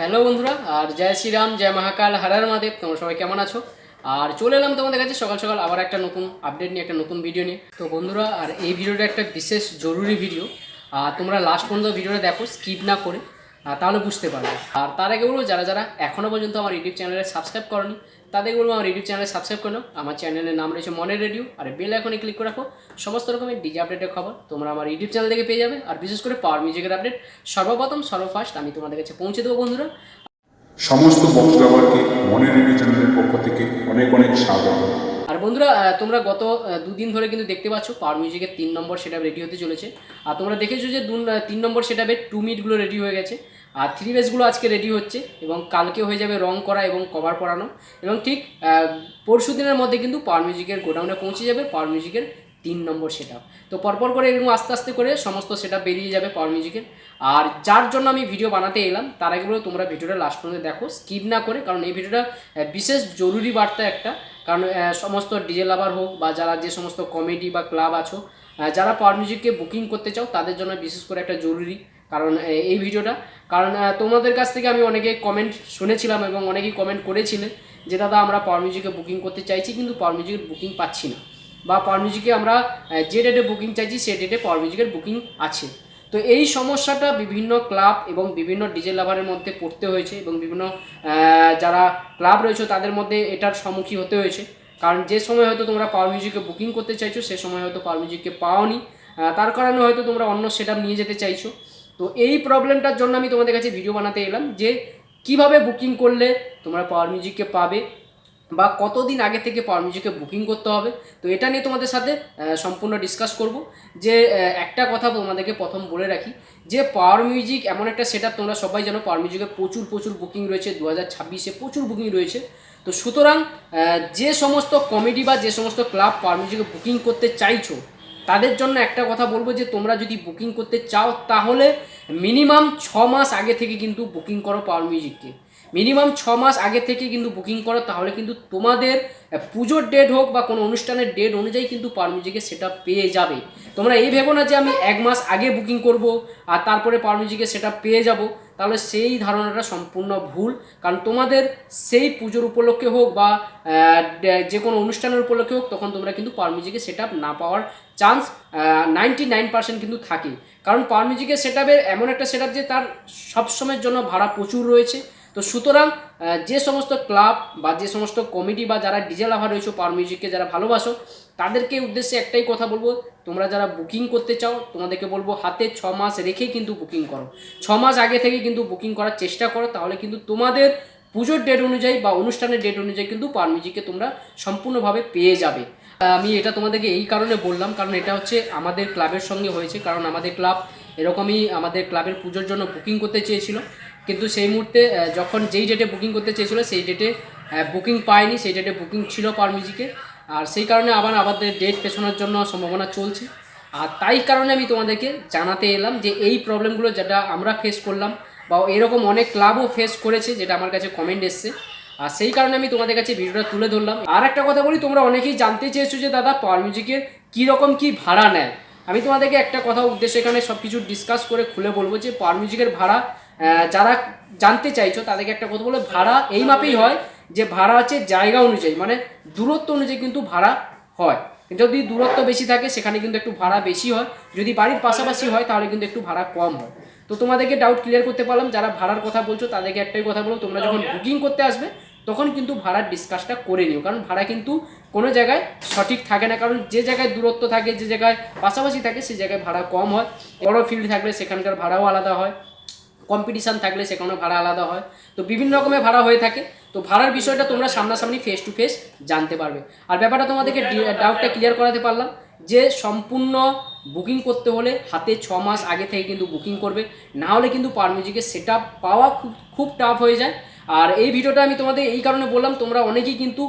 Hello বন্ধুরা, আর জয় শ্রীরাম, জয় মহাকাল হারার মাদেব তোমরা সবাই কেমন আছো? আর চলে এলাম তোমাদের কাছে সকাল সকাল আবার একটা নতুন আপডেট নিয়ে, একটা নতুন ভিডিও নিয়ে। তো বন্ধুরা, আর এই ভিডিওটা একটা বিশেষ জরুরি ভিডিও আর তোমরা লাস্ট পর্যন্ত ভিডিওটা দেখো স্কিপ না করে। তাহলে বুঝতে পারবে। আর তার আগে বলব, যারা যারা এখনও পর্যন্ত আমার ইউটিউব চ্যানেলে সাবস্ক্রাইব করেনি তাদেরকে বলব, আমার ইউটিউব চ্যানেলে সাবস্ক্রাইব করে নাও। আমার চ্যানেলের নাম রয়েছে মনের রেডিও, আর বেল আইকনে ক্লিক করে রাখো। সমস্ত রকমের ডিজে আপডেটের খবর তোমরা আমার ইউটিউব চ্যানেল থেকে পেয়ে যাবে। আর বিশেষ করে পাওয়ার মিউজিকের আপডেট সর্বপ্রথম, সর্বফার্স্ট আমি তোমাদের কাছে পৌঁছে দেবো, বন্ধুরা। সমস্ত বক্স ব্যবহারকে মনের রেডিও চ্যানেলের পক্ষ থেকে অনেক অনেক স্বাগত। বন্ধুরা তোমরা গত দুদিন ধরে কিন্তু দেখতে পাচ্ছ পাওয়ার মিউজিকের তিন নম্বর সেটা রেডি হতে চলেছে। আর তোমরা দেখেছ যে দু- তিন নম্বর সেটা টু মিটগুলো রেডি হয়ে গেছে। আর থ্রি বেসগুলো আজকে রেডি হচ্ছে এবং কালকে হয়ে যাবে রং করা এবং কভার পরানো। এবং ঠিক পরশু দিনের মধ্যে কিন্তু পাওয়ার মিউজিকের গোডাউনে পৌঁছে যাবে। পাওয়ার মিউজিকের তিন নম্বর সেটা তো পরপর করে এরকম আস্তে আস্তে করে সমস্ত সেটা বেরিয়ে যাবে পাওয়ার মিউজিকের আর যার জন্য আমি ভিডিও বানাতে এলাম, তার আগে বলে তোমরা ভিডিওটা লাস্ট পর্যন্ত দেখো স্কিপ না করে, কারণ এই ভিডিওটা বিশেষ জরুরি বার্তা একটা। কারণ সমস্ত ডিজে লাভার হোক বা যারা যে সমস্ত কমেডি বা ক্লাব আছো যারা পাওয়ার মিউজিককে বুকিং করতে চাও, তাদের জন্য বিশেষ করে একটা জরুরি, কারণ এই ভিডিওটা কারণ তোমাদের কাছ থেকে আমি অনেকে কমেন্ট শুনেছিলাম এবং অনেকেই কমেন্ট করেছিলেন যে, দাদা, আমরা পাওয়ার মিউজিকে বুকিং করতে চাইছি, কিন্তু পাওয়ার মিউজিকের বুকিং পাচ্ছি না। বা পাওয়ার মিউজিকে আমরা যে ডেটে বুকিং চাইছি সেই ডেটে পাওয়ার মিউজিকের বুকিং আছে। তো এই সমস্যাটা বিভিন্ন ক্লাব এবং বিভিন্ন ডিজে লাভারের মধ্যে পড়তে হয়েছে এবং বিভিন্ন যারা ক্লাব রয়েছে তাদের মধ্যে এটার সম্মুখীন হতে হয়েছে। কারণ যে সময় হয়তো তোমরা পাওয়ার মিউজিকে বুকিং করতে চাইছো, সে সময় হয়তো পাওয়ার মিউজিককে পাওনি। তার কারণে হয়তো তোমরা অন্য সেট নিয়ে যেতে চাইছো। তো এই প্রবলেমটার জন্য আমি তোমাদের কাছে ভিডিও বানাতে এলাম যে কীভাবে বুকিং করলে তোমরা পাওয়ার মিউজিককে পাবে বা কতদিন আগে থেকে পাওয়ার মিউজিকে বুকিং করতে হবে? তো এটা নিয়ে তোমাদের সাথে সম্পূর্ণ ডিসকাস করব। যে একটা কথা তোমাদেরকে প্রথম বলে রাখি, যে পাওয়ার মিউজিক এমন একটা সেট তোমরা সবাই জানো পাওয়ার মিউজিকে প্রচুর প্রচুর বুকিং রয়েছে দু হাজার ছাব্বিশে প্রচুর বুকিং রয়েছে। তো সুতরাং যে সমস্ত কমেডি বা যে সমস্ত ক্লাব পাওয়ার মিউজিকে বুকিং করতে চাইছো, তাদের জন্য একটা কথা বলব যে, তোমরা যদি বুকিং করতে চাও, তাহলে মিনিমাম ছ মাস আগে থেকে কিন্তু বুকিং করো পাওয়ার মিউজিককে মিনিমাম ছ মাস আগে থেকে কিন্তু বুকিং করো, তাহলে কিন্তু তোমাদের পুজোর ডেট হোক বা কোনো অনুষ্ঠানের ডেট অনুযায়ী কিন্তু পাওয়ার মিউজিকে সেটা পেয়ে যাবে। তোমরা এই ভেবো না যে আমি এক মাস আগে বুকিং করব আর তারপরে পাওয়ার মিউজিকে সেটা পেয়ে যাব, তাহলে সেই ধারণাটা সম্পূর্ণ ভুল। কারণ তোমাদের সেই পুজোর উপলক্ষে হোক বা যে কোনো অনুষ্ঠানের উপলক্ষে হোক, তখন তোমরা কিন্তু পাওয়ার মিউজিকে সেট না পাওয়ার চান্স নাইনটি নাইন পার্সেন্ট কিন্তু থাকে। কারণ পাওয়ার মিউজিকের সেট এমন একটা সেট যে তার সবসময়ের জন্য ভাড়া প্রচুর রয়েছে। তো সুতরাং যে সমস্ত ক্লাব বা যে সমস্ত কমিটি বা যারা ডিজে লাভার রয়েছে, পাওয়ার মিউজিককে যারা ভালোবাসো, তাদেরকে উদ্দেশ্যে একটাই কথা বলব, তোমরা যারা বুকিং করতে চাও, তোমাদেরকে বলব হাতে ছ মাস রেখেই কিন্তু বুকিং করো। ছ মাস আগে থেকে কিন্তু বুকিং করার চেষ্টা করো, তাহলে কিন্তু তোমাদের পুজোর ডেট অনুযায়ী বা অনুষ্ঠানের ডেট অনুযায়ী কিন্তু পাওয়ার মিউজিককে তোমরা সম্পূর্ণভাবে পেয়ে যাবে। আমি এটা তোমাদেরকে এই কারণে বললাম, কারণ এটা হচ্ছে আমাদের ক্লাবের সঙ্গে হয়েছে, কারণ আমাদের ক্লাব এরকমই আমাদের ক্লাবের পুজোর জন্য বুকিং করতে চেয়েছিল। কিন্তু সেই মুহূর্তে যখন যেই ডেটে বুকিং করতে চেয়েছিলো, সেই ডেটে বুকিং পায়নি, সেই ডেটে বুকিং ছিল পার মিউজিকে আর সেই কারণে আবার আমাদের ডেট পেছানোর জন্য সম্ভাবনা চলছে। আর তাই কারণে আমি তোমাদেরকে জানাতে এলাম যে এই প্রবলেমগুলো যেটা আমরা ফেস করলাম, বা এরকম অনেক ক্লাবও ফেস করেছে, যেটা আমার কাছে কমেন্ট এসছে। আর সেই কারণে আমি তোমাদের কাছে ভিডিওটা তুলে ধরলাম। আর একটা কথা বলি, তোমরা অনেকেই জানতে চেয়েছো যে, দাদা পাওয়ার মিউজিকের কীরকম কী ভাড়া নেয়? আমি তোমাদেরকে একটা কথা উদ্দেশ্যে এখানে সব কিছু ডিসকাস করে খুলে বলব যে পাওয়ার মিউজিকের ভাড়া যারা জানতে চাইছো তাদেরকে একটা কথা বলে ভাড়া এই মাপেই হয় যে ভাড়া হচ্ছে জায়গা অনুযায়ী মানে দূরত্ব অনুযায়ী কিন্তু ভাড়া হয়। যদি দূরত্ব বেশি থাকে সেখানে কিন্তু একটু ভাড়া বেশি হয়। যদি বাড়ির পাশাপাশি হয় তাহলে কিন্তু একটু ভাড়া কম হয়। তো তোমাদেরকে ডাউট ক্লিয়ার করতে পারলাম যারা ভাড়ার কথা বলছো তাদেরকে একটাই কথা বলো তোমরা যখন বুকিং করতে আসবে তখন কিন্তু ভাড়ার ডিসকাসটা করে নিও। কারণ ভাড়া কিন্তু কোনো জায়গায় সঠিক থাকে না কারণ যে জায়গায় দূরত্ব থাকে যে জায়গায় পাশাপাশি থাকে সেই জায়গায় ভাড়া কম হয়। বড় ফিল্ড থাকলে সেখানকার ভাড়াও আলাদা হয়। কম্পিটিশান থাকলে সেখানে ভাড়া আলাদা হয়। তো বিভিন্ন রকমের ভাড়া হয়ে থাকে। তো ভাড়ার বিষয়টা তোমরা সামনাসামনি ফেস টু ফেস জানতে পারবে। আর ব্যাপারটা তোমাদেরকে ডাউটটা ক্লিয়ার করাতে পারলাম যে সম্পূর্ণ বুকিং করতে হলে হাতে ছ মাস আগে থেকে কিন্তু বুকিং করবে। না হলে কিন্তু পার মিউজিকের সেট পাওয়া খুব খুব টাফ হয়ে যায়। আর এই ভিডিওটা আমি তোমাদের এই কারণে বললাম তোমরা অনেকেই কিন্তু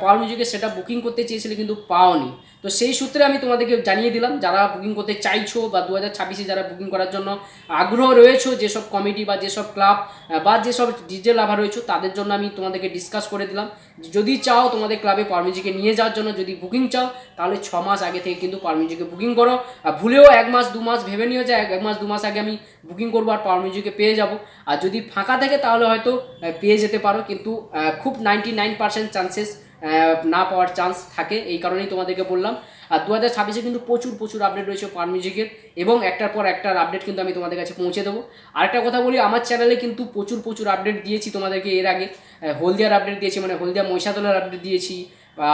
পাওয়ার মিউজিকের সেটা বুকিং করতে চেয়েছিলে কিন্তু পাওনি। তো সেই সূত্রে আমি তোমাদেরকে জানিয়ে দিলাম, যারা বুকিং করতে চাইছো বা দু হাজার ছাব্বিশে যারা বুকিং করার জন্য আগ্রহ রয়েছে যেসব কমিটি বা যেসব ক্লাব বা যেসব ডিজে লাভার রয়েছে, তাদের জন্য আমি তোমাদেরকে ডিসকাস করে দিলাম। যদি চাও তোমাদের ক্লাবে পারমিউজিকে নিয়ে যাওয়ার জন্য, যদি বুকিং চাও, তাহলে ছ মাস আগে থেকে কিন্তু পারমিউজিকে বুকিং করো। আর ভুলেও এক মাস, দু মাস ভেবে নিও যে এক মাস, দু মাস আগে আমি বুকিং করব আর পারমিউজিকে পেয়ে যাব। আর যদি ফাঁকা থাকে, তাহলে হয়তো পেয়ে যেতে পারো। কিন্তু খুব নাইনটি নাইন পার্সেন্ট চান্সেস না পাওয়ার চান্স থাকে, এই কারণেই তোমাদেরকে বললাম। আর দু হাজার ছাব্বিশে কিন্তু প্রচুর প্রচুর আপডেট রয়েছে পার মিউজিকের এবং একটার পর একটার আপডেট কিন্তু আমি তোমাদের কাছে পৌঁছে দেবো। আরেকটা কথা বলি, আমার চ্যানেলে কিন্তু প্রচুর প্রচুর আপডেট দিয়েছি তোমাদেরকে এর আগে। হলদিয়ার আপডেট দিয়েছি মানে হলদিয়া মহিষাদলের আপডেট দিয়েছি,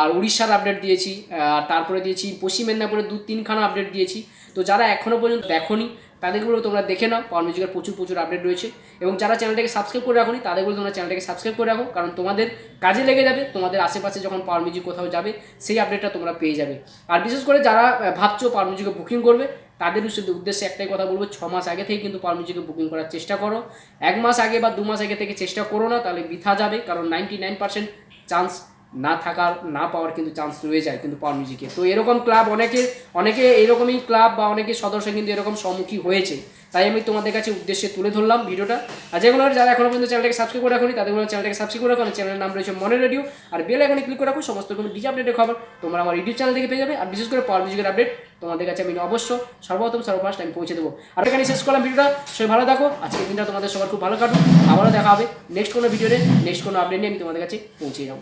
আর উড়িষ্যার আপডেট দিয়েছি, আর তারপরে দিয়েছি পশ্চিম মেদিনীপুরের দু তিনখানা আপডেট দিয়েছি। তো যারা এখনও পর্যন্ত দেখোনি তাদেরগুলো তোমরা দেখে নাও পাওয়ার মিউজিকের প্রচুর প্রচুর আপডেট রয়েছে। এবং যারা চ্যানেলটাকে সাবস্ক্রাইব করে রাখোনি, তাদেরগুলো তোমরা চ্যানেলটাকে সাবস্ক্রাইব করে রাখো, কারণ তোমাদের কাজে লেগে যাবে, তোমাদের আশেপাশে যখন পাওয়ার মিউজিক কোথাও যাবে, সেই আপডেটটা তোমরা পেয়ে যাবে। আর বিশেষ করে যারা ভাবছ পাওয়ার মিউজিকে বুকিং করবে, তাদের উদ্দেশ্যে- একটাই কথা বলব, ছ মাস আগে থেকে কিন্তু পাওয়ার মিউজিকে বুকিং করার চেষ্টা করো। এক মাস আগে বা দু মাস আগে থেকে চেষ্টা করো না, তাহলে বৃথা যাবে, কারণ নাইনটি নাইন পার্সেন্ট চান্স না থাকার, না পাওয়ার কিন্তু চান্স রয়ে যায় কিন্তু পাওয়ার মিউজিকে তো এরকম ক্লাব অনেকে অনেকে এরকমই ক্লাব বা অনেকে সদস্য কিন্তু এরকম সম্মুখী হয়েছে। তাই আমি তোমাদের কাছে উদ্দেশ্যে তুলে ধরলাম ভিডিওটা। আর যেগুলো যারা এখনও পর্যন্ত চ্যানেলটাকে সাবস্ক্রাইব করে রাখুনি, তাদের চ্যানেলটাকে সাবস্ক্রাইব করে রাখুন চ্যানেলের নাম রয়েছে মনে রেডিও। আর বেল আইকনে ক্লিক করে রাখুন সমস্ত রকম ডিজি আপডেটের খবর তোমরা আমার ইউটিউব চ্যানেল থেকে পেয়ে যাবে। আর বিশেষ করে পাওয়ার মিউজিকের আপডেট তোমাদের কাছে আমি অবশ্য সর্বপ্রথম সর্বফার্স্ট আমি পৌঁছে দেবো। আর এখানে শেষ করলাম ভিডিওটা। সবাই ভালো থাকো। আজকের দিনটা তোমাদের সবার খুব ভালো কাটুক। আবারও দেখা হবে নেক্সট কোনো ভিডিওতে নেক্সট কোনো আপডেট নিয়ে আমি তোমাদের কাছে পৌঁছে যাব।